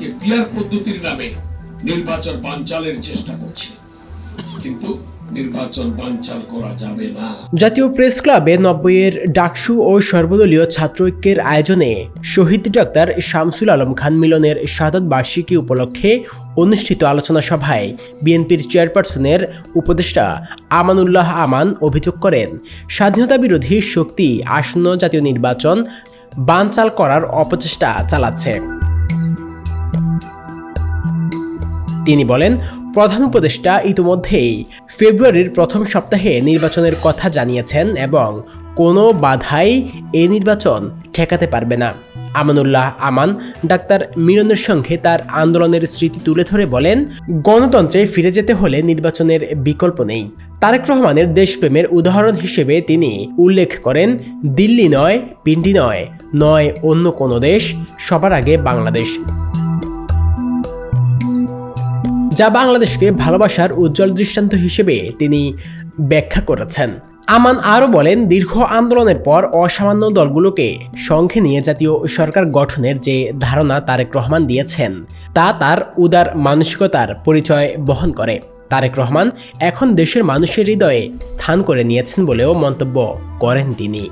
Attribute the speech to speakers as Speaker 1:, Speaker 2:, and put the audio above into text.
Speaker 1: আজকে পিয়ার পদ্ধতির নামে নির্বাচন বানচালের চেষ্টা করছে। কিন্তু নির্বাচন বানচাল করা যাবে না।
Speaker 2: জাতীয় প্রেস ক্লাবে নব্বইয়ের ডাকসু ও সর্বদলীয় ছাত্র ঐক্যের আয়োজনে শহীদ ডাক্তার শামসুল আলম খান মিলনের শাহাদত বার্ষিকী উপলক্ষে অনুষ্ঠিত আলোচনা সভায় বিএনপির চেয়ারপারসনের উপদেষ্টা আমানুল্লাহ আমান অভিযোগ করেন স্বাধীনতা বিরোধী শক্তি আসন্ন জাতীয় নির্বাচন বানচাল করার অপচেষ্টা চালাচ্ছে। তিনি বলেন, প্রধান উপদেষ্টা ইতিমধ্যেই ফেব্রুয়ারির প্রথম সপ্তাহে নির্বাচনের কথা জানিয়েছেন এবং কোনো বাধাই এই নির্বাচন ঠেকাতে পারবে না। আমানুল্লাহ আমান, ডাক্তার মিলনের সঙ্গে তার আন্দোলনের স্মৃতি তুলে ধরে বলেন, গণতন্ত্রে ফিরে যেতে হলে নির্বাচনের বিকল্প নেই। তারেক রহমানের দেশপ্রেমের উদাহরণ হিসেবে তিনি উল্লেখ করেন, দিল্লি নয়, পিন্ডি নয় নয় অন্য কোনো দেশ, সবার আগে বাংলাদেশ। যা বাংলাদেশকে ভালোবাসার উজ্জ্বল দৃষ্টান্ত হিসেবে তিনি ব্যাখ্যা করেছেন। আমান আরও বলেন, দীর্ঘ আন্দোলনের পর অসামান্য দলগুলোকে সঙ্গে নিয়ে জাতীয় সরকার গঠনের যে ধারণা তারেক রহমান দিয়েছেন, তা তার উদার মানসিকতার পরিচয় বহন করে। তারেক রহমান এখন দেশের মানুষের হৃদয়ে স্থান করে নিয়েছেন বলেও মন্তব্য করেন তিনি।